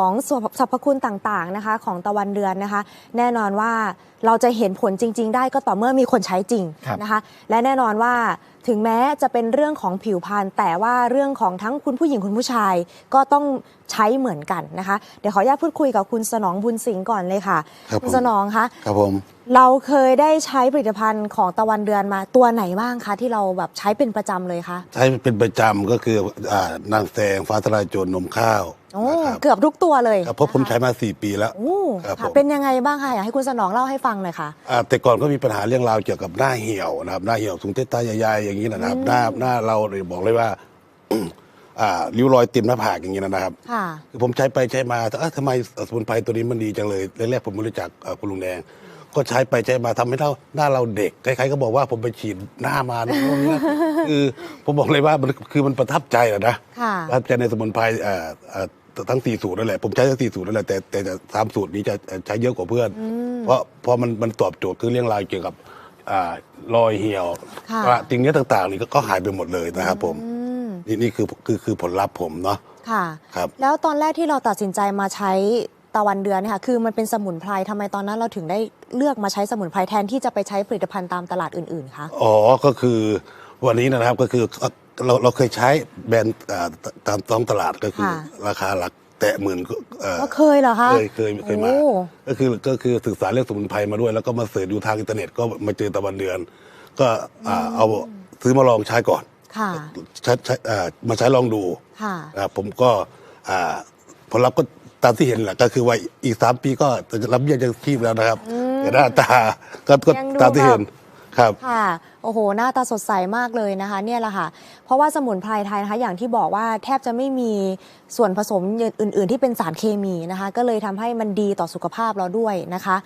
ของสรรพคุณต่างๆนะคะ ของตะวันเดือนนะคะ แน่นอนว่าเราจะเห็นผลจริง ๆ ได้ก็ต่อเมื่อมีคนใช้จริงครับนะคะ และแน่นอนว่าถึงแม้จะเป็นเรื่องของผิวพรรณแต่ว่าเรื่องของทั้งคุณผู้หญิงคุณผู้ชายก็ต้องใช้เหมือนกันนะคะ เดี๋ยวขออนุญาตพูดคุยกับคุณสนองบุญสิงห์ก่อนเลยค่ะครับคุณผมสนองคะครับผมเราเคยได้ใช้ผลิตภัณฑ์ของตะวันเดือนมาตัวไหนบ้างคะ ที่เราแบบใช้เป็นประจำเลยคะใช้เป็นประจำก็คืออ่านางแซงฟ้าทลายโจรนมข้าว โอ้นะครับ เกือบทุกตัวเลยครับเพราะผมนคใช้มา 4 ปีแล้ว โอ้ครับค่ะผม เป็นยังไงบ้างคะอยากให้คุณสนองเล่าให้ฟังหน่อยค่ะ อ่าแต่ก่อนก็มีปัญหาเรื่องราวเกี่ยวกับหน้าเหี่ยวนะครับ หน้าเหี่ยวสูงเต้นตาใหญ่ๆอย่างนี้นะครับ หน้าหน้าเราเนี่ยบอกเลยว่า อ่าริ้วรอยติ่มหน้าผากอย่างนี้นะครับ ค่ะ คือผมใช้ไปใช้มาเอ้าทำไมสมุนไพรตัวนี้มันดีจังเลยแรกๆผมไม่รู้จักเอ่อคุณลุงแดง ก็ใช้ไปใช้มาทำให้เราหน้าเราเด็กใครๆก็บอกว่าผมไปฉีดหน้ามานะพวกนี้นะคือผมบอกเลยว่ามันคือมันประทับใจอะนะค่ะ ประทับใจในสมุนไพรเอ่อเอ่อ ทั้งสี่สูตรนั่นแหละผมใช้ทั้งสี่สูตรนั่นแหละแต่แต่แต่สามสูตรนี้จะใช้เยอะกว่าเพื่อน เพราะเพราะมันมันตอบโจทย์คือเรื่องราวเกี่ยวกับอ่ารอยเหี่ยวค่ะกระติ่งเนี้ยต่างๆ นี่ก็ก็หายไปหมดเลยนะครับผมอืมนี่นี่คือคือคือผลลัพธ์ผมเนาะค่ะ ครับ แล้วตอนแรกที่เราตัดสินใจมาใช้ตะวันเดือนเนยคะคือมันเป็นสมุนไพรทำไมตอนนั้นเราถึงได้เลือกมาใช้สมุนไพรแทนที่จะไปใช้ผลิตภัณฑ์ตามตลาดอื่นๆคะ อ๋อ ก็คือวันนี้นะครับก็คือ เราเราเคยใช้แบรนด์อ่าตามท้องตลาดก็คือ ค่ะ ราคาหลักแตะหมื่นเอ่อ ก็เคยเหรอคะ เคยเคยเคยมา โอ้ ก็คือก็คือศึกษาเรื่องสมุนไพรมาด้วย แล้วก็มาเสิร์ชดูทางอินเทอร์เน็ตก็มาเจอตะวันเดือน ก็อ่าเอาซื้อมาลองใช้ก่อนค่ะ ใช้ใช้อ่ามาใช้ลองดูค่ะนะครับผมก็อ่าผลลัพธ์ก็ตามที่เห็นแหละก็คือว่าอีกสามปีก็จะรับเบี้ยยังชีพแล้วนะครับ แต่หน้าตาก็ก็ยังดูตามที่เห็น แบบ ครับ ค่ะ โอ้โห หน้าตาสดใสมากเลยนะคะ เนี่ยแหละค่ะ เพราะว่าสมุนไพรไทยนะคะ อย่างที่บอกว่าแทบจะไม่มีส่วนผสมอื่น ๆ ที่เป็นสารเคมีนะคะ ก็เลยทำให้มันดีต่อสุขภาพเราด้วยนะคะ